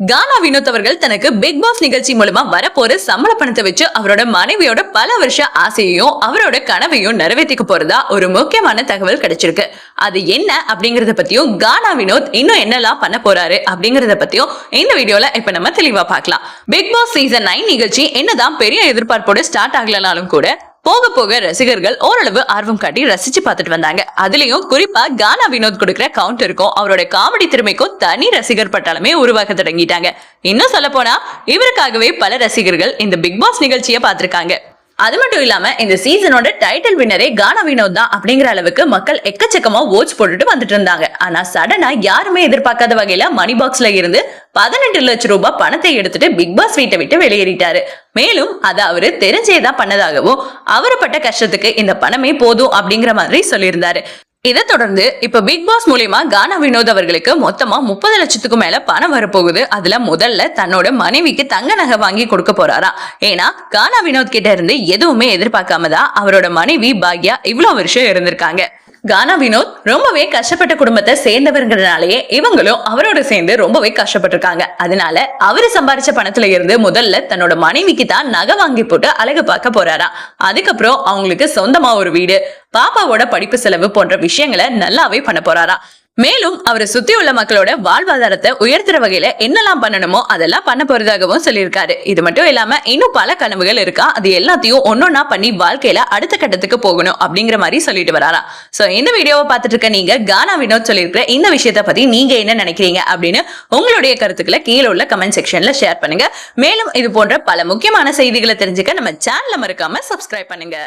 கானா வினோத் அவர்கள் தனக்கு big pass நிகழ்ச்சி மூலமா வரப்போற சம்பள பணத்தை வச்சு அவரோட மனைவியோட பல வருஷ ஆசையையும் அவரோட கனவையும் நிறைவேற்றிக்க போறதா ஒரு முக்கியமான தகவல் கிடைச்சிருக்கு. அது என்ன அப்படிங்கறத பத்தியும் கானா வினோத் இன்னும் என்னெல்லாம் பண்ண போறாரு அப்படிங்கறத பத்தியும் இந்த வீடியோல இப்ப நம்ம தெளிவா பார்க்கலாம். பிக் பாஸ் சீசன் நைன் நிகழ்ச்சி என்னதான் பெரிய எதிர்பார்ப்போட ஸ்டார்ட் ஆகலனாலும் கூட போக போக ரசிகர்கள் ஓரளவு ஆர்வம் காட்டி ரசிச்சு பார்த்துட்டு வந்தாங்க. அதுலயும் குறிப்பா கானா வினோத் கொடுக்கிற கவுண்டருக்கும் அவரோட காமெடி திறமைக்கும் தனி ரசிகர் பட்டாளமே உருவாக்க தொடங்கிட்டாங்க. இன்னும் சொல்ல போனா இவருக்காகவே பல ரசிகர்கள் இந்த பிக் பாஸ் நிகழ்ச்சியை பார்த்திருக்காங்க. அது மட்டும் இல்லாம இந்த சீசனோட டைட்டில் வின்னரே கானா வினோத் தான் அப்படிங்கிற அளவுக்கு மக்கள் எக்கச்சக்கமா ஓட்ஸ் போட்டுட்டு வந்துட்டு இருந்தாங்க. ஆனா சடனா யாருமே எதிர்பார்க்காத வகையில மணி பாக்ஸ்ல இருந்து பதினெட்டு லட்சம் ரூபாய் பணத்தை எடுத்துட்டு பிக் பாஸ் வீட்டை விட்டு வெளியேறிட்டாரு. மேலும் அதை அவரு தெரிஞ்சேதான் பண்ணதாகவும் அவரப்பட்ட பட்ட கஷ்டத்துக்கு இந்த பணமே போதும் அப்படிங்கிற மாதிரி சொல்லியிருந்தாரு. இதை தொடர்ந்து இப்ப பிக் பாஸ் மூலியமா கானா வினோத் அவர்களுக்கு மொத்தமா முப்பது லட்சத்துக்கும் மேல பணம் வரப்போகுது. அதுல முதல்ல தன்னோட மனைவிக்கு தங்க நகை வாங்கி கொடுக்க போறாரா? ஏன்னா கானா வினோத் கிட்ட இருந்து எதுவுமே எதிர்பார்க்காம தான் அவரோட மனைவி பாக்யா இவ்வளவு வருஷம் இருந்திருக்காங்க. கானா வினோத் ரொம்பவே கஷ்டப்பட்ட குடும்பத்தை சேர்ந்தவர்களாலேயே இவங்களும் அவரோட சேர்ந்து ரொம்பவே கஷ்டப்பட்டிருக்காங்க. அதனால அவரு சம்பாரிச்ச பணத்துல இருந்து முதல்ல தன்னோட மனைவிக்கு தான் நகை வாங்கி போட்டு அழகு பார்க்க போறாராம். அதுக்கப்புறம் அவங்களுக்கு சொந்தமா ஒரு வீடு பாப்பாவோட படிப்பு செலவு போன்ற விஷயங்களை நல்லாவே பண்ண போறாராம். மேலும் அவரை சுத்தி உள்ள மக்களோட வாழ்வாதாரத்தை உயர்த்துற வகையில என்னெல்லாம் பண்ணணுமோ அதெல்லாம் பண்ண போறதாகவும் சொல்லியிருக்காரு. இது மட்டும் இல்லாம இன்னும் பல கனவுகள் இருக்கா? அது எல்லாத்தையும் ஒன்னொன்னா பண்ணி வாழ்க்கையில அடுத்த கட்டத்துக்கு போகணும் அப்படிங்கிற மாதிரி சொல்லிட்டு வராரா. சோ இந்த வீடியோவை பார்த்துட்டு இருக்க நீங்க கானா வினோத் சொல்லியிருக்கிற இந்த விஷயத்த பத்தி நீங்க என்ன நினைக்கிறீங்க அப்படின்னு உங்களுடைய கருத்துக்களை கீழே உள்ள கமெண்ட் செக்ஷன்ல ஷேர் பண்ணுங்க. மேலும் இது போன்ற பல முக்கியமான செய்திகளை தெரிஞ்சுக்க நம்ம சேனலை மறக்காம சப்ஸ்கிரைப் பண்ணுங்க.